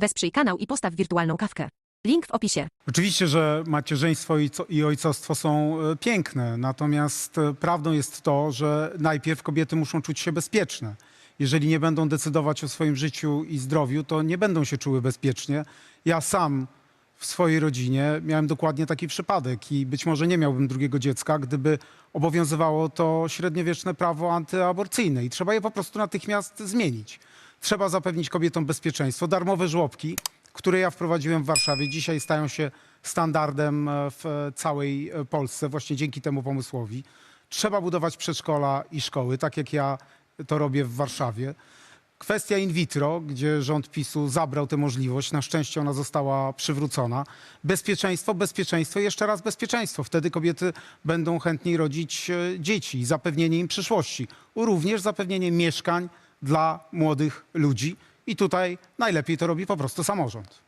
Wesprzyj kanał i postaw wirtualną kawkę. Link w opisie. Oczywiście, że macierzyństwo i co- i ojcostwo są e, piękne, natomiast e, prawdą jest to, że najpierw kobiety muszą czuć się bezpieczne. Jeżeli nie będą decydować o swoim życiu i zdrowiu, to nie będą się czuły bezpiecznie. Ja sam w swojej rodzinie miałem dokładnie taki przypadek i być może nie miałbym drugiego dziecka, gdyby obowiązywało to średniowieczne prawo antyaborcyjne i trzeba je po prostu natychmiast zmienić. Trzeba zapewnić kobietom bezpieczeństwo. Darmowe żłobki, które ja wprowadziłem w Warszawie, dzisiaj stają się standardem e, w e, całej e, Polsce właśnie dzięki temu pomysłowi. Trzeba budować przedszkola i szkoły, tak jak ja to robię w Warszawie. Kwestia in vitro, gdzie rząd PiSu zabrał tę możliwość, na szczęście ona została przywrócona. Bezpieczeństwo, bezpieczeństwo jeszcze raz bezpieczeństwo. Wtedy kobiety będą chętniej rodzić dzieci zapewnienie im przyszłości. Również zapewnienie mieszkań dla młodych ludzi. I tutaj najlepiej to robi po prostu samorząd.